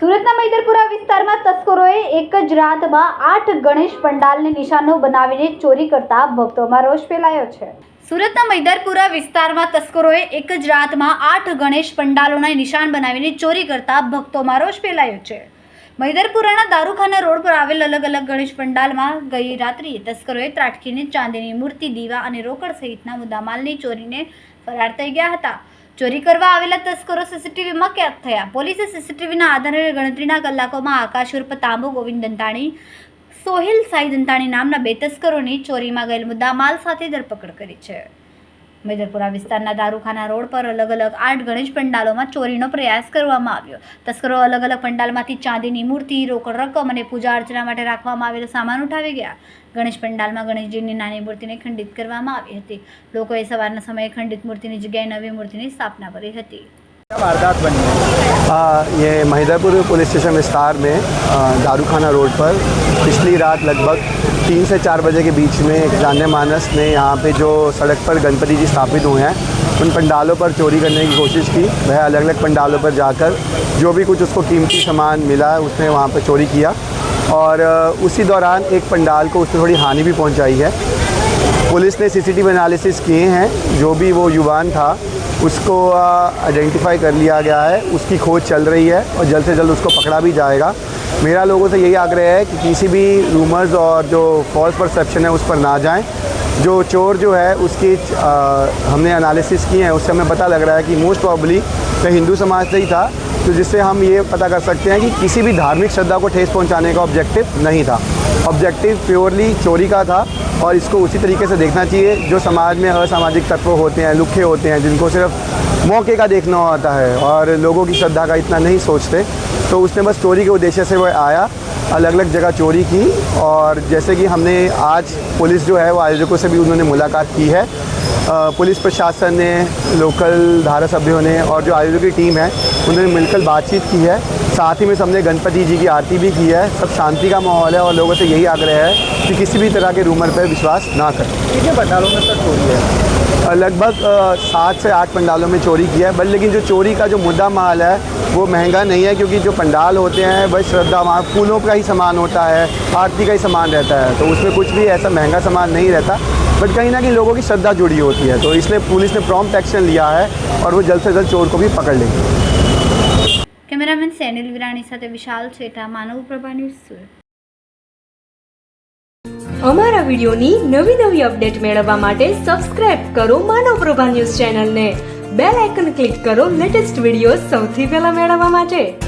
સુરતના મૈદરપુરા વિસ્તારમાં તસ્કરોએ એક જ રાતમાં આઠ ગણેશ પંડાલને નિશાનો બનાવીને ચોરી કરતા ભક્તોમાં રોષ ફેલાયો છે. સુરતના મૈદરપુરા વિસ્તારમાં તસ્કરોએ એક જ રાતમાં આઠ ગણેશ પંડાલોના નિશાન બનાવીને ચોરી કરતા ભક્તોમાં રોષ ફેલાયો છે. મૈદરપુરાના દારૂખાના રોડ પર આવેલ અલગ અલગ ગણેશ પંડાલમાં ગઈ રાત્રિએ તસ્કરોએ ત્રાટકીને ચાંદીની મૂર્તિ, દીવા અને રોકડ સહિતના મુદ્દામાલની ચોરીને ફરાર થઈ ગયા હતા. ચોરી કરવા આવેલા તસ્કરો સીસીટીવીમાં કેદ થયા. પોલીસે સીસીટીવીના આધારે ગણતરીના કલાકોમાં આકાશ ઉર્ફ તાંબુ, ગોવિંદ દંતાણી, સોહિલ સાઈ દંતાણી નામના બે તસ્કરોની ચોરીમાં ગયેલ મુદ્દામાલ સાથે ધરપકડ કરી છે. મેદરપુરા વિસ્તારના દારૂખાના રોડ પર અલગ અલગ આઠ ગણેશ પંડાલોમાં ચોરીનો પ્રયાસ કરવામાં આવ્યો તસ્કરો અલગ અલગ પંડાલમાંથી ચાંદીની મૂર્તિ રોકડ રકમ અને પૂજા અર્ચના માટે રાખવામાં આવેલો સામાન ઉઠાવી ગયા ગણેશ પંડાલમાં ગણેશજીની નાની મૂર્તિને ખંડિત કરવામાં આવી હતી લોકોએ સવારના સમયે ખંડિત મૂર્તિની જગ્યાએ નવી મૂર્તિની સ્થાપના કરી હતી क्या वारदात बनी है आ, ये महिदरपुर पुलिस स्टेशन विस्तार में आ, दारूखाना रोड पर पिछली रात लगभग तीन से चार बजे के बीच में एक जाने मानस ने यहाँ पे जो सड़क पर गणपति जी स्थापित हुए हैं, उन पंडालों पर चोरी करने की कोशिश की। वह अलग अलग पंडालों पर जाकर जो भी कुछ उसको कीमती सामान मिला, उसने वहाँ पर चोरी किया। और उसी दौरान एक पंडाल को उसने थोड़ी हानि भी पहुँचाई है। पुलिस ने सीसीटीवी एनालिसिस किए हैं, जो भी वो युवान था, उसको आइडेंटिफाई कर लिया गया है। उसकी खोज चल रही है और जल्द से जल्द उसको पकड़ा भी जाएगा। मेरा लोगों से यही आग्रह है कि किसी भी रूमर्स और जो फॉल्स परसेप्शन है उस पर ना जाएँ। जो चोर जो है उसकी आ, हमने एनालिसिस किए हैं उससे हमें पता लग रहा है कि मोस्ट प्रॉबली वह हिंदू समाज से ही था तो जिससे हम ये पता कर सकते हैं कि किसी भी धार्मिक श्रद्धा को ठेस पहुँचाने का ऑब्जेक्टिव नहीं था। ऑब्जेक्टिव प्योरली चोरी का था और इसको उसी तरीके से देखना चाहिए जो समाज में असामाजिक तत्व होते हैं, लुखे होते हैं, जिनको सिर्फ़ मौके का देखना होता है और लोगों की श्रद्धा का इतना नहीं सोचते। तो उसने बस चोरी के उद्देश्य से वह आया अलग अलग जगह चोरी की और जैसे कि हमने आज पुलिस जो है, वो आयोजकों से भी उन्होंने मुलाकात की है। पुलिस प्रशासन ने लोकल धारा सभ्यों ने और जो आयोजक की टीम है उन्होंने मिलकर बातचीत की है। साथ ही में सबने गणपति जी की आरती भी की है। सब शांति का माहौल है और लोगों से यही आग्रह है कि किसी भी तरह के रूमर पर विश्वास ना करें। कितने पंडालों में तक चोरी है? लगभग सात से आठ पंडालों में चोरी किया है। बट लेकिन जो चोरी का जो मुद्दा माल है वो महँगा नहीं है क्योंकि जो पंडाल होते हैं वह श्रद्धा वहाँ फूलों का ही सामान होता है आरती का ही सामान रहता है। तो उसमें कुछ भी ऐसा महँगा सामान नहीं रहता। बट कहीं ना कहीं लोगों की श्रद्धा जुड़ी होती है तो इसलिए पुलिस ने प्रॉम्प्ट एक्शन लिया है और वो जल्द से जल्द चोर को भी पकड़ लेंगे કેમેરામેન સેનિલ વિરાણી સાથે વિશાલ છેટા માનવ પ્રભા ન્યૂઝ સુરત અમારા વિડિયોની નવી નવી અપડેટ મેળવવા માટે સબસ્ક્રાઇબ કરો માનવ પ્રભા ન્યૂઝ ચેનલને બેલ આઇકન ક્લિક કરો લેટેસ્ટ વિડીયો સૌથી પહેલા મેળવવા માટે